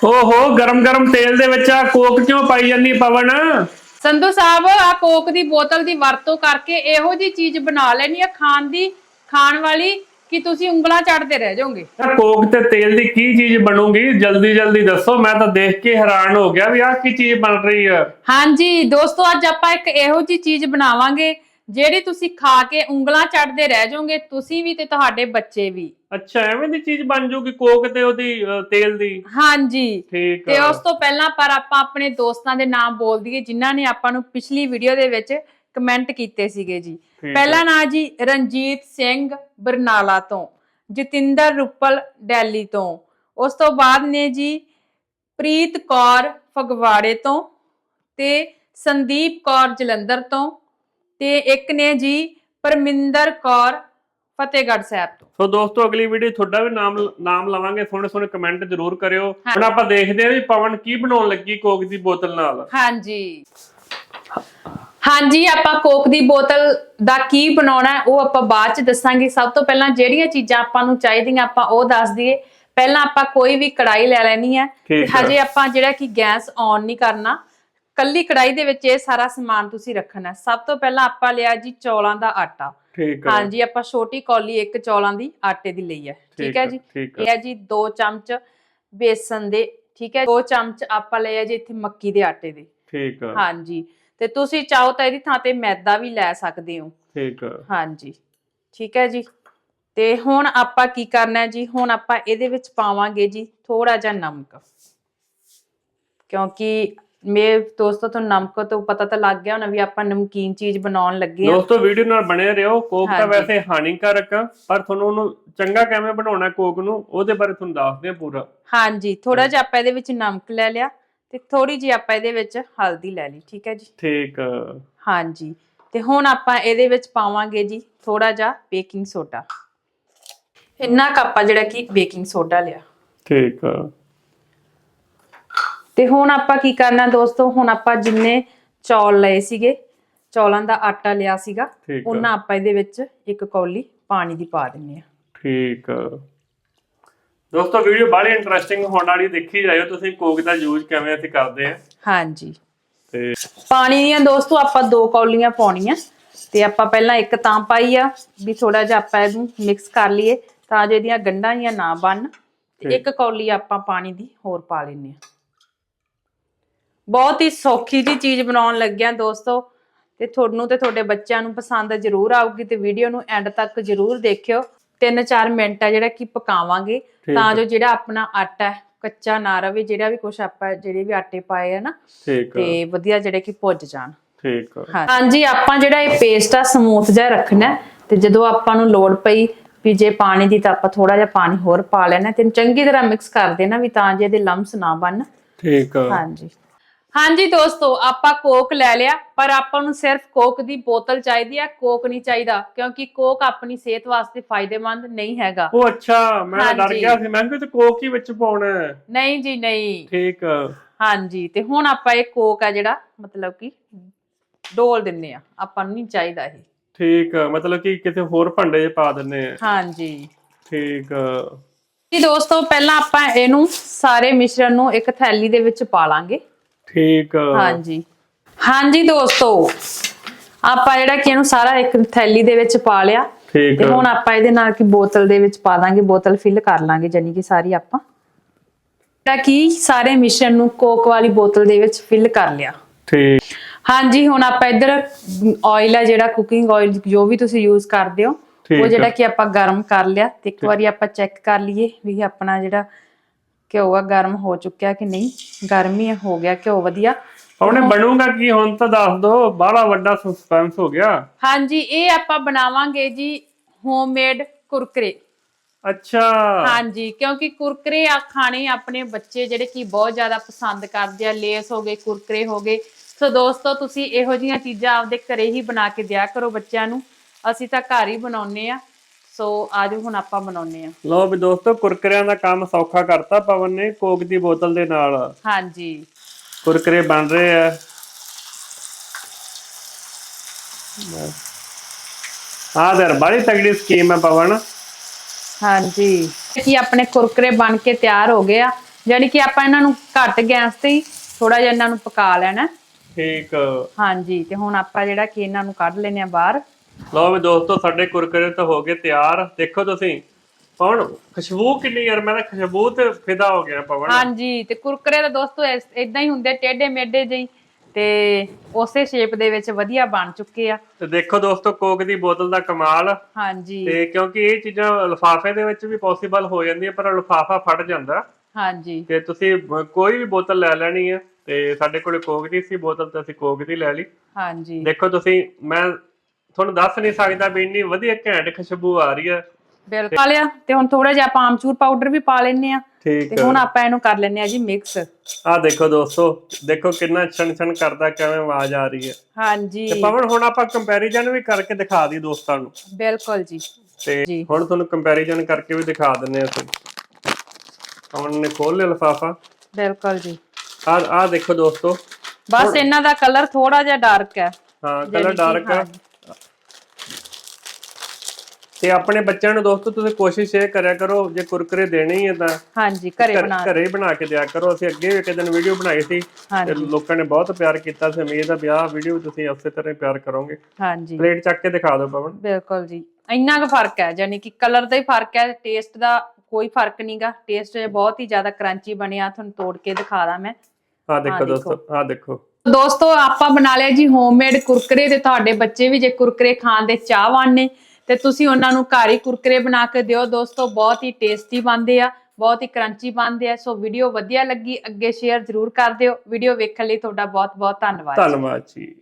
ਓਹੋ ਗਰਮ ਗਰਮ ਤੇਲ ਦੇ ਵਿੱਚ ਆ ਕੋਕ ਕਿਉਂ ਪਾਈ ਜਾਂਦੀ ਪਵਨ? ਸੰਧੂ ਸਾਹਿਬ ਆ ਕੋਕ ਦੀ ਬੋਤਲ ਦੀ ਵਰਤੋਂ ਕਰਕੇ ਇਹੋ ਜੀ ਚੀਜ਼ ਬਣਾ ਲੈਣੀ ਆ ਖਾਣ ਦੀ ਖਾਣ ਵਾਲੀ ਕਿ ਤੁਸੀਂ ਉਂਗਲਾਂ ਚੜਦੇ ਰਹਿ ਜਾਓਗੇ। ਇਹ ਕੋਕ ਤੇ ਤੇਲ ਦੀ ਕੀ ਚੀਜ਼ ਬਣੂਗੀ? ਜਲਦੀ ਜਲਦੀ ਦੱਸੋ ਮੈਂ ਤਾਂ ਦੇਖ ਕੇ ਹੈਰਾਨ ਹੋ ਗਿਆ ਵੀ ਆਹ ਕੀ ਚੀਜ਼ ਬਣ ਰਹੀ ਆ। ਹਾਂਜੀ ਦੋਸਤੋ ਅੱਜ ਆਪਾਂ ਇੱਕ ਇਹੋ ਜੀ ਚੀਜ਼ ਬਣਾਵਾਂਗੇ ਜਿਹੜੀ ਤੁਸੀਂ ਖਾ ਕੇ ਉਂਗਲਾਂ ਚੜਦੇ ਰਹਿ ਜਾਓਗੇ ਤੁਸੀਂ ਵੀ ਤੇ ਤੁਹਾਡੇ ਬੱਚੇ ਵੀ। ਅੱਛਾ ਐਵੇਂ ਦੀ ਚੀਜ਼ ਬਣ ਜੂਗੀ ਕੋਕ ਤੇ ਉਹਦੀ ਅ, ਤੇਲ ਦੀ। ਹਾਂਜੀ। ਠੀਕ ਤੇ ਆ। ਉਸ ਤੋਂ ਪਹਿਲਾਂ ਪਰ ਆਪਾਂ ਆਪਣੇ ਦੋਸਤਾਂ ਦੇ ਨਾਮ ਬੋਲ ਦਈਏ ਜਿਨ੍ਹਾਂ ਨੇ ਆਪਾਂ ਨੂੰ ਪਿਛਲੀ ਵੀਡੀਓ ਦੇ ਵਿੱਚ ਕਮੈਂਟ ਕੀਤੇ ਸੀਗੇ ਜੀ। ਠੀਕ ਪਹਿਲਾ ਨਾਂ ਜੀ ਰਣਜੀਤ ਸਿੰਘ ਬਰਨਾਲਾ ਤੋਂ ਜਤਿੰਦਰ ਰੁੱਪਲ ਦਿੱਲੀ ਤੋਂ। ਉਸ ਤੋਂ ਬਾਅਦ ਨੇ ਜੀ ਪ੍ਰੀਤ ਕੌਰ ਫਗਵਾੜੇ ਤੋਂ ਤੇ ਸੰਦੀਪ ਕੌਰ ਜਲੰਧਰ ਤੋਂ। ਤੇ ਇੱਕ ਨੇ ਜੀ ਪਰਮਿੰਦਰ ਕੌਰ ਫਤਿਹਗੜ੍ਹ ਸਾਹਿਬ ਤੋਂ। ਸੋ ਦੋਸਤੋ ਅਗਲੀ ਵੀਡੀਓ ਤੁਹਾਡਾ ਵੀ ਨਾਮ ਨਾਮ ਲਵਾਂਗੇ। ਸੋਹਣੇ ਸੋਹਣੇ ਕਮੈਂਟ ਜ਼ਰੂਰ ਕਰਿਓ। ਹੁਣ ਆਪਾਂ ਦੇਖਦੇ ਹਾਂ ਵੀ ਪਵਨ ਕੀ ਬਣਾਉਣ ਲੱਗੀ ਕੋਕ ਦੀ ਬੋਤਲ ਨਾਲ। ਹਾਂਜੀ। ਹਾਂਜੀ ਆਪਾਂ ਕੋਕ ਦੀ ਬੋਤਲ ਦਾ ਕੀ ਬਣਾਉਣਾ ਉਹ ਆਪਾਂ ਬਾਅਦ ਚ ਦੱਸਾਂਗੇ। ਸਭ ਤੋਂ ਪਹਿਲਾਂ ਜਿਹੜੀਆਂ ਚੀਜ਼ਾਂ ਆਪਾਂ ਨੂੰ ਚਾਹੀਦੀਆਂ ਆਪਾਂ ਉਹ ਦੱਸ ਦਈਏ। ਪਹਿਲਾਂ ਆਪਾਂ ਕੋਈ ਵੀ ਕੜਾਈ ਲੈ ਲੈਣੀ ਹੈ। ਤੇ ਠੀਕ ਹੈ। ਹਜੇ ਆਪਾਂ ਜਿਹੜਾ ਕਿ ਗੈਸ ਔਨ ਨਹੀਂ ਕਰਨਾ। ਕੱਲੀ ਕੜਾਈ ਦੇ ਵਿੱਚ ਇਹ ਸਾਰਾ ਸਮਾਨ ਤੁਸੀਂ ਰੱਖਣਾ। ਹੈ। ਸਭ ਤੋਂ ਪਹਿਲਾਂ ਆਪਾਂ ਲਿਆ ਜੀ ਚੌਲਾਂ ਦਾ ਆਟਾ। ਠੀਕ ਆ। ਹਾਂਜੀ ਆਪਾਂ ਛੋਟੀ ਕੌਲੀ ਇੱਕ ਚੌਲਾਂ ਦੀ ਆਟੇ ਦੀ ਲਈ ਹੈ। ਠੀਕ ਹੈ ਹੈ, ਜੀ? ਹੈ। ਇਹ ਹੈ ਜੀ 2 ਚਮਚ ਬੇਸਨ ਦੇ ਠੀਕ ਹੈ? 2 ਚਮਚ ਆਪਾਂ ਲਿਆ ਜੀ ਇੱਥੇ ਮੱਕੀ ਦੇ ਆਟੇ ਦੇ। ਠੀਕ ਆ। ਹਾਂਜੀ। ਤੇ ਤੁਸੀਂ ਚਾਹੋ ਤਾਂ ਇਹਦੀ ਥਾਂ ਤੇ ਮੈਦਾ ਵੀ ਲੈ ਸਕਦੇ ਹੋ। ਠੀਕ ਆ। ਹਾਂਜੀ। ਠੀਕ ਹੈ ਜੀ? ਤੇ ਹੁਣ ਆਪਾਂ ਕੀ ਕਰਨਾ ਹੈ ਜੀ? ਹੁਣ ਆਪਾਂ ਇਹਦੇ ਵਿੱਚ ਪਾਵਾਂਗੇ ਜੀ ਥੋੜਾ ਜਿਹਾ ਨਮਕ। ਕਿਉਂਕਿ ਮੇਰੇ ਦੋਸਤੋ ਤੁਹਾਨੂੰ ਨਮਕ ਤੋਂ ਪਤਾ ਤਾਂ ਲੱਗ ਗਿਆ ਹੋਣਾ ਵੀ ਆਪਾਂ ਨਮਕੀਨ ਚੀਜ਼ ਬਣਾਉਣ ਲੱਗੇ ਆ ਦੋਸਤੋ ਵੀਡੀਓ ਨਾਲ ਬਣੇ ਰਹੋ। ਕੋਕ ਤਾਂ ਹਾਂਜੀ। ਵੈਸੇ ਹਾਨੀਕਾਰਕ ਆ ਪਰ ਤੁਹਾਨੂੰ ਉਹਨੂੰ ਚੰਗਾ ਕਿਵੇਂ ਬਣਾਉਣਾ ਕੋਕ ਨੂੰ ਉਹਦੇ ਬਾਰੇ ਤੁਹਾਨੂੰ ਦੱਸਦੇ ਆ ਪੂਰਾ। ਹਾਂਜੀ ਥੋੜਾ ਜਿਹਾ ਆਪਾਂ ਇਹਦੇ ਵਿੱਚ ਨਮਕ ਲੈ ਲਿਆ ਤੇ ਥੋੜੀ ਜਿਹੀ ਆਪਾਂ ਇਹਦੇ ਵਿੱਚ ਹਲਦੀ ਲੈ ਲਈ ਠੀਕ ਹੈ ਜੀ? ਠੀਕ। ਆ ਹਾਂਜੀ ਤੇ ਹੁਣ ਆਪਾਂ ਇਹਦੇ ਵਿੱਚ ਪਾਵਾਂਗੇ ਜੀ ਥੋੜਾ ਜਿਹਾ ਬੇਕਿੰਗ ਸੋਡਾ। ਇੰਨਾ ਕੁ ਆਪਾਂ ਜਿਹੜਾ ਕਿ ਬੇਕਿੰਗ ਸੋਡਾ ਲਿਆ। ਠੀਕ। ਆ ਤੇ ਹੁਣ ਆਪਾਂ ਕੀ ਕਰਨਾ ਦੋਸਤੋ? ਹੁਣ ਆਪਾਂ ਜਿੰਨੇ ਚੌਲ ਲਏ ਸੀਗੇ ਚੌਲਾਂ ਦਾ ਆਟਾ ਲਿਆ ਸੀਗਾ ਠੀਕ ਆ। ਉਹਨਾਂ ਆਪਾਂ ਇਹਦੇ ਵਿੱਚ ਇੱਕ ਕੌਲੀ ਪਾਣੀ ਦੀ ਪਾ ਦਿੰਨੇ ਆ। ਠੀਕ ਆ। ਦੋਸਤੋ ਵੀਡੀਓ ਬੜੀ ਇੰਟਰਸਟਿੰਗ ਹੋਣ ਵਾਲੀ ਦੇਖੀ ਜਾਇਓ ਤੁਸੀਂ ਕੋਕ ਦਾ ਯੂਜ਼ ਕਿਵੇਂ ਅਸੀਂ ਕਰਦੇ ਆ। ਹਾਂਜੀ। ਤੇ ਪਾਣੀ ਦੀਆਂ ਦੋਸਤੋ ਆਪਾਂ ਦੋ ਕੌਲੀਆਂ ਪਾਉਣੀਆਂ। ਤੇ ਆਪਾਂ ਪਹਿਲਾਂ ਇੱਕ ਤਾਂ ਪਾਈ ਆ ਵੀ ਥੋੜਾ ਜਿਹਾ ਆਪਾਂ ਇਹਨੂੰ ਮਿਕਸ ਕਰ ਲਈਏ ਤਾਂ ਜੋ ਇਹਦੀਆਂ ਗੰਢਾਂ ਜੀਆਂ ਨਾ ਬਣਨ ਤੇ ਇੱਕ ਕੌਲੀ ਆਪਾਂ ਪਾਣੀ ਦੀ ਹੋਰ ਪਾ ਲੈਨੇ ਆ। ਬਹੁਤ ਹੀ ਸੌਖੀ ਜੀ ਚੀਜ਼ ਬਣਾਉਣ ਲੱਗਿਆ ਦੋਸਤੋ। ਤੇ ਤੁਹਾਨੂੰ ਤੇ ਤੁਹਾਡੇ ਬੱਚਿਆਂ ਨੂੰ ਪਸੰਦ ਜ਼ਰੂਰ ਆਊਗੀ ਤੇ ਵੀਡੀਓ ਨੂੰ ਐਂਡ ਤੱਕ ਜ਼ਰੂਰ ਦੇਖਿਓ। 3-4 ਮਿੰਟ ਆ ਜਿਹੜਾ ਕਿ ਪਕਾਵਾਂਗੇ। ਤਾਂ ਜੋ ਜਿਹੜਾ ਆਪਣਾ ਆਟਾ ਹੈ, ਕੱਚਾ ਨਾ ਰਵੇ ਜਿਹੜਾ ਵੀ ਕੁਝ ਆਪਾਂ ਜਿਹੜੇ ਵੀ ਆਟੇ ਪਾਏ ਆ ਨਾ ਤੇ ਵਧੀਆ ਜਿਹੜੇ ਕਿ ਭੁੱਜ ਜਾਣ। ਠੀਕ ਹਾਂਜੀ ਆਪਾਂ ਜਿਹੜਾ ਇਹ ਪੇਸਟ ਆ ਸਮੂਥ ਜਿਹਾ ਰੱਖਣਾ ਤੇ ਜਦੋਂ ਆਪਾਂ ਨੂੰ ਲੋੜ ਪਈ ਵੀ ਜੇ ਪਾਣੀ ਦੀ ਤਾਂ ਆਪਾਂ ਥੋੜਾ ਜਿਹਾ ਪਾਣੀ ਹੋਰ ਪਾ ਲੈਣਾ ਤੇ ਚੰਗੀ ਤਰ੍ਹਾਂ ਮਿਕਸ ਕਰ ਦੇਣਾ ਵੀ ਤਾਂ ਜੇ ਇਹਦੇ ਲੰਮਸ ਨਾ ਬਣਨ ਠੀਕ ਹਾਂਜੀ। ਹਾਂਜੀ ਦੋਸਤੋ ਆਪਾਂ ਕੋਕ ਲੈ ਲਿਆ ਪਰ ਆਪਾਂ ਨੂੰ ਸਿਰਫ ਕੋਕ ਦੀ ਬੋਤਲ ਚਾਹੀਦੀ ਆ ਕੋਕ ਨਹੀਂ ਚਾਹੀਦਾ ਕਿਉਂਕਿ ਕੋਕ ਆਪਣੀ ਸਿਹਤ ਵਾਸਤੇ ਫਾਇਦੇਮੰਦ ਨਹੀਂ ਹੈਗਾ। ਉਹ ਅੱਛਾ ਮੈਂ ਡਰ ਹਾਂਜੀ। ਗਿਆ ਸੀ ਮੈਂ ਕਿਹਾ ਤੇ ਕੋਕ ਹੀ ਵਿੱਚ ਪਾਉਣਾ ਹੈ। ਨਹੀਂ ਜੀ ਨਹੀਂ। ਠੀਕ ਹਾਂਜੀ ਤੇ ਹੁਣ ਆਪਾਂ ਇਹ ਕੋਕ ਆ ਜਿਹੜਾ ਮਤਲਬ ਕਿ ਡੋਲ ਦਿੰਨੇ ਆ ਆਪਾਂ ਨੂੰ ਨਹੀਂ ਚਾਹੀਦਾ ਇਹ। ਠੀਕ ਮਤਲਬ ਕਿ ਕਿਸੇ ਹੋਰ ਭਾਂਡੇ 'ਚ ਪਾ ਦਿੰਨੇ ਆ। ਹਾਂਜੀ। ਠੀਕ ਜੀ ਦੋਸਤੋ ਪਹਿਲਾਂ ਆਪਾਂ ਇਹਨੂੰ ਸਾਰੇ ਮਿਸ਼ਰਣ ਨੂੰ ਇੱਕ ਥੈਲੀ ਦੇ ਵਿੱਚ ਪਾ ਲਾਂਗੇ। ਠੀਕ ਹਾਂਜੀ। ਹਾਂਜੀ ਦੋਸਤੋ ਆਪਾਂ ਜਿਹੜਾ ਕਿ ਇਹਨੂੰ ਸਾਰਾ ਇੱਕ ਥੈਲੀ ਦੇ ਵਿੱਚ ਪਾ ਲਿਆ। ਠੀਕ ਤੇ ਹੁਣ ਆਪਾਂ ਇਹਦੇ ਨਾਲ ਕੀ ਬੋਤਲ ਦੇ ਵਿੱਚ ਪਾ ਦਾਂਗੇ ਬੋਤਲ ਫਿਲ ਕਰ ਲਾਂਗੇ ਜਾਨੀ ਕਿ ਸਾਰੀ ਆਪਾਂ। ਜਿਹੜਾ ਕਿ ਸਾਰੇ ਮਿਸ਼ਰਣ ਨੂੰ ਕੋਕ ਵਾਲੀ ਬੋਤਲ ਦੇ ਵਿੱਚ ਫਿਲ ਕਰ ਲਿਆ। ਠੀਕ। ਹਾਂਜੀ ਹੁਣ ਆਪਾਂ ਇੱਧਰ ਆਇਲ ਆ ਜਿਹੜਾ ਕੁਕਿੰਗ ਆਇਲ ਜੋ ਵੀ ਤੁਸੀਂ ਯੂਜ਼ ਕਰਦੇ ਹੋ ਉਹ। ਜਿਹੜਾ ਕਿ ਆਪਾਂ ਗਰਮ ਕਰ ਲਿਆ। ਤੇ ਇੱਕ ਵਾਰੀ ਆਪਾਂ ਚੈੱਕ ਕਰ ਲਈਏ ਵੀ ਆਪਣਾ ਜਿਹੜਾ ਘਿਓ ਆ ਗਰਮ ਹੋ ਚੁੱਕਿਆ ਕਿ ਨਹੀਂ? ਗਰਮ ਹੀ ਗਿਆ ਘਿਓ ਵਧੀਆ। ਉਹਨੇ ਬਣੂਗਾ ਕੀ? ਹੁਣ ਤਾਂ ਦੱਸ ਦੋ ਬਾਹਲਾ ਵੱਡਾ ਸਸਪੈਂਸ ਹੋ ਗਿਆ। ਹਾਂਜੀ ਇਹ ਆਪਾਂ ਬਣਾਵਾਂਗੇ ਜੀ ਹੋਮਮੇਡ ਕੁਰਕਰੇ। ਅੱਛਾ। ਹਾਂਜੀ ਕਿਉਂਕਿ ਕੁਰਕਰੇ ਆ ਖਾਣੇ ਆਪਣੇ ਬੱਚੇ ਜਿਹੜੇ ਕਿ ਬਹੁਤ ਜ਼ਿਆਦਾ ਪਸੰਦ ਕਰਦੇ ਆ ਲੇਸ ਹੋ ਗਏ ਕੁਰਕਰੇ ਹੋ ਗਏ। ਸੋ ਦੋਸਤੋ ਤੁਸੀਂ ਇਹੋ ਜੀਆਂ ਚੀਜ਼ਾਂ ਆਪਦੇ ਘਰੇ ਹੀ ਬਣਾ ਕੇ ਦਿਆ ਕਰੋ ਬੱਚਿਆਂ ਨੂੰ। ਅਸੀਂ ਤਾਂ ਘਰ ਹੀ ਬਣਾਉਨੇ ਆ। ਸੋ ਆਜੋ ਹੁਣ ਆਪਾਂ ਬਣਾਉਨੇ ਆ ਲੋ ਵੀ ਦੋਸਤੋ ਕੁਰਕਰਿਆਂ ਦਾ ਕੰਮ ਸੌਖਾ ਕਰਤਾ ਪਵਨ ਨੇ ਕੋਕ ਦੀ ਬੋਤਲ ਦੇ ਨਾਲ। ਹਾਂਜੀ। ਕੁਰਕਰੇ ਬਣ ਰਹੇ ਆ। ਹਾਂ ਦਰ ਬੜੀ ਤਗੜੀ ਸਕੀਮ ਹੈ ਪਵਨ। ਹਾਂਜੀ। ਕੀ ਆਪਣੇ ਕੁਰਕਰੇ ਬਣ ਕੇ ਤਿਆਰ ਹੋ ਗਏ ਆ। ਯਾਨੀ ਕਿ ਆਪਾਂ ਇਹਨਾਂ ਨੂੰ ਘੱਟ ਗੈਸ ਤੇ ਹੀ ਥੋੜਾ ਜਿਹਾ ਇਹਨਾਂ ਨੂੰ ਪਕਾ ਲੈਣਾ। ਠੀਕ। ਹਾਂਜੀ ਤੇ ਹੁਣ ਆਪਾਂ ਜਿਹੜਾ ਕਿ ਇਹਨਾਂ ਨੂੰ ਕੱਢ ਲੈਨੇ ਆ ਬਾਹਰ। ਲਓ ਵੀ ਦੋਸਤੋ ਸਾਡੇ ਕੁਰਕਰੇ ਤਾਂ ਹੋ ਗਏ ਤਿਆਰ। ਦੇਖੋ ਤੁਸੀਂ ਪਵਨ ਖੁਸ਼ਬੂ ਕਿੰਨੀ ਯਾਰ ਮੈਂ ਤਾਂ ਖੁਸ਼ਬੂ ਤੇ ਫਿਦਾ ਹੋ ਗਿਆ ਪਵਨ। ਹਾਂਜੀ ਤੇ ਕੁਰਕਰੇ ਦਾ ਦੋਸਤੋ ਇਦਾਂ ਹੀ ਹੁੰਦੇ ਟੇਢੇ ਮੇਢੇ ਜਿਹੀ। ਤੇ ਉਸੇ ਸ਼ੇਪ ਦੇ ਵਿੱਚ ਵਧੀਆ ਬਣ ਚੁੱਕੇ ਆ। ਤੇ ਦੇਖੋ ਦੋਸਤੋ ਕੋਕ ਦੀ ਬੋਤਲ ਦਾ ਕਮਾਲ। ਹਾਂਜੀ। ਤੇ ਕਿਉਂਕਿ ਇਹ ਚੀਜ਼ਾਂ ਲਿਫਾਫੇ ਦੇ ਵਿੱਚ ਵੀ ਪੋਸੀਬਲ ਹੋ ਜਾਂਦੀ ਹੈ ਪਰ ਲਿਫਾਫਾ ਫਟ ਜਾਂਦਾ। ਹਾਂਜੀ। ਤੇ ਤੁਸੀਂ ਕੋਈ ਵੀ ਬੋਤਲ ਲੈ ਲੈਣੀ ਹੈ ਤੇ ਸਾਡੇ ਕੋਲੇ ਕੋਕ ਦੀ ਸੀ ਬੋਤਲ ਤੇ ਅਸੀਂ ਕੋਕ ਦੀ ਲੈ ਲਈ। ਹਾਂਜੀ। ਦੇਖੋ ਤੁਸੀਂ ਮੈਂ ਤੁਹਾਨੂੰ ਦੱਸ ਨਹੀਂ ਸਕਦਾ ਵੀ ਇੰਨੀ ਵਧੀਆ ਘੈਂਟ ਖੁਸ਼ਬੂ ਆ ਰਹੀ ਹੈ ਬਿਲਕੁਲ ਪਾ ਲਿਆ ਤੇ ਹੁਣ ਥੋੜਾ ਜਿਹਾ ਆਪਾਂ ਆਮਚੂਰ ਪਾਊਡਰ ਵੀ ਪਾ ਲੈਨੇ ਆ ਠੀਕ ਤੇ ਹੁਣ ਆਪਾਂ ਇਹਨੂੰ ਕਰ ਲੈਨੇ ਆ ਜੀ ਮਿਕਸ ਆ ਦੇਖੋ ਦੋਸਤੋ ਦੇਖੋ ਕਿੰਨਾ ਛਣ ਛਣ ਕਰਦਾ ਕਿਵੇਂ ਆਵਾਜ਼ ਆ ਰਹੀ ਹੈ। ਹਾਂਜੀ। ਤੇ ਪਵਨ ਹੁਣ ਆਪਾਂ ਕੰਪੈਰੀਜ਼ਨ ਵੀ ਕਰਕੇ ਦਿਖਾ ਦੀ ਦੋਸਤਾਂ ਨੂੰ। ਬਿਲਕੁਲ ਜੀ। ਤੇ। ਹੁਣ ਤੁਹਾਨੂੰ ਕੰਪੈਰੀਜ਼ਨ ਕਰਕੇ ਵੀ ਦਿਖਾ ਦਿੰਨੇ ਅਸੀਂ। ਪਵਨ ਨੇ ਖੋਲ ਲਿਆ ਲਿਫਾਫਾ। ਬਿਲਕੁਲ ਜੀ। ਆ ਆ ਦੇਖੋ ਦੋਸਤੋ। ਬਸ ਇਹਨਾਂ ਦਾ ਕਲਰ ਥੋੜਾ ਜਿਹਾ ਡਾਰਕ ਹੈ। ਹਾਂ ਕਲਰ ਡਾਰਕ ਹੈ। ਤੇ ਆਪਣੇ ਬੱਚਿਆਂ ਨੂੰ ਦੋਸਤੋ ਤੁਸੀਂ ਕੋਸ਼ਿਸ਼ ਇਹ ਕਰਿਆ ਕਰੋ ਜੇ ਕੁਰਕਰੇ ਦੇਣੇ ਹੀ ਹੈ ਤਾਂ ਹਾਂਜੀ ਘਰੇ ਘਰ- ਬਣਾ ਘਰੇ ਹੀ ਬਣਾ ਕੇ ਦਿਆ ਕਰੋ। ਅਸੀਂ ਅੱਗੇ ਵੀ ਇੱਕ ਦਿਨ ਵੀਡੀਓ ਬਣਾਈ ਸੀ ਤੇ ਹਾਂਜੀ। ਲੋਕਾਂ ਨੇ ਬਹੁਤ ਪਿਆਰ ਕੀਤਾ ਸੀ। ਉਮੀਦ ਆ ਵੀ ਆਹ ਵੀਡੀਓ ਤੁਸੀਂ ਉਸੇ ਤਰ੍ਹਾਂ ਹੀ ਪਿਆਰ ਕਰੋਗੇ। ਹਾਂਜੀ। ਪਲੇਟ ਚੱਕ ਕੇ ਦਿਖਾ ਦਿਓ ਪਵਨ। ਬਿਲਕੁਲ ਜੀ। ਇੰਨਾ ਕੁ ਫ਼ਰਕ ਹੈ ਯਾਨੀ ਕਿ ਕਲਰ ਦਾ ਹੀ ਫ਼ਰਕ ਹੈ ਟੇਸਟ ਦਾ ਕੋਈ ਫ਼ਰਕ ਨਹੀਂਗਾ ਟੇਸਟ ਬਹੁਤ ਹੀ ਜ਼ਿਆਦਾ ਕਰੰਚੀ ਬਣਿਆ ਤੁਹਾਨੂੰ ਤੋੜ ਕੇ ਦਿਖਾ ਦਾਂ ਮੈਂ। ਆਹ ਦੇਖੋ ਦੇਖੋ। ਦੋਸਤੋ ਆਹ ਦੇਖੋ। ਦੋਸਤੋ ਆਪਾਂ ਬਣਾ ਲਿਆ ਜੀ ਹੋਮਮੇਡ ਕੁਰਕਰੇ ਤੇ ਤੁਹਾਡੇ ਬੱਚੇ ਵੀ ਜੇ ਕੁਰਕਰੇ ਖਾਣ ਦੇ ਚਾਹਵਾਨ ਨੇ ਤੇ ਤੁਸੀਂ ਉਹਨਾਂ ਨੂੰ ਘਰ ਹੀ ਕੁਰਕਰੇ ਬਣਾ ਕੇ ਦਿਓ। ਦੋਸਤੋ, ਬਹੁਤ ਹੀ ਟੇਸਟੀ ਬਣਦੇ ਆ, ਬਹੁਤ ਹੀ ਕਰੰਚੀ ਬਣਦੇ ਆ। ਸੋ ਵੀਡੀਓ ਵਧੀਆ ਲੱਗੀ, ਅੱਗੇ ਸ਼ੇਅਰ ਜ਼ਰੂਰ ਕਰ ਦਿਓ। ਵੀਡੀਓ ਵੇਖਣ ਲਈ ਤੁਹਾਡਾ ਬਹੁਤ ਬਹੁਤ ਧੰਨਵਾਦ ਧੰਨਵਾਦ ਜੀ।